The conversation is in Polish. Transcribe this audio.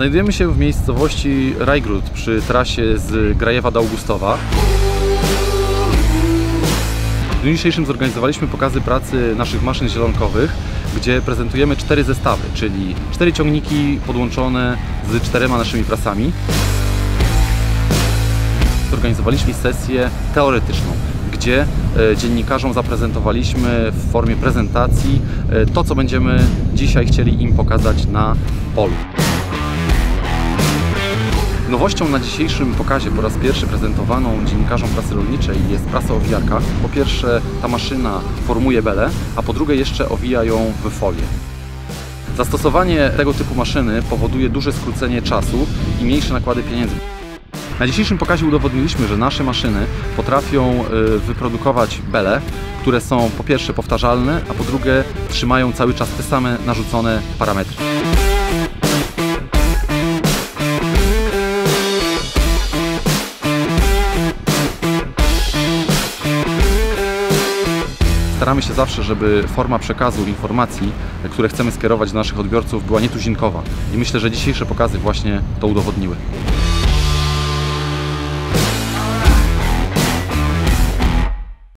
Znajdujemy się w miejscowości Rajgród przy trasie z Grajewa do Augustowa. W dniu dzisiejszym zorganizowaliśmy pokazy pracy naszych maszyn zielonkowych, gdzie prezentujemy cztery zestawy, czyli cztery ciągniki podłączone z czterema naszymi prasami. Zorganizowaliśmy sesję teoretyczną, gdzie e, dziennikarzom zaprezentowaliśmy w formie prezentacji e, to, co będziemy dzisiaj chcieli im pokazać na polu. Nowością na dzisiejszym pokazie po raz pierwszy prezentowaną dziennikarzom prasy rolniczej jest prasa owijarka. Po pierwsze ta maszyna formuje belę, a po drugie jeszcze owija ją w folię. Zastosowanie tego typu maszyny powoduje duże skrócenie czasu i mniejsze nakłady pieniędzy. Na dzisiejszym pokazie udowodniliśmy, że nasze maszyny potrafią y, wyprodukować bele, które są po pierwsze powtarzalne, a po drugie trzymają cały czas te same narzucone parametry. Staramy się zawsze, żeby forma przekazu informacji, które chcemy skierować do naszych odbiorców, była nietuzinkowa. I myślę, że dzisiejsze pokazy właśnie to udowodniły.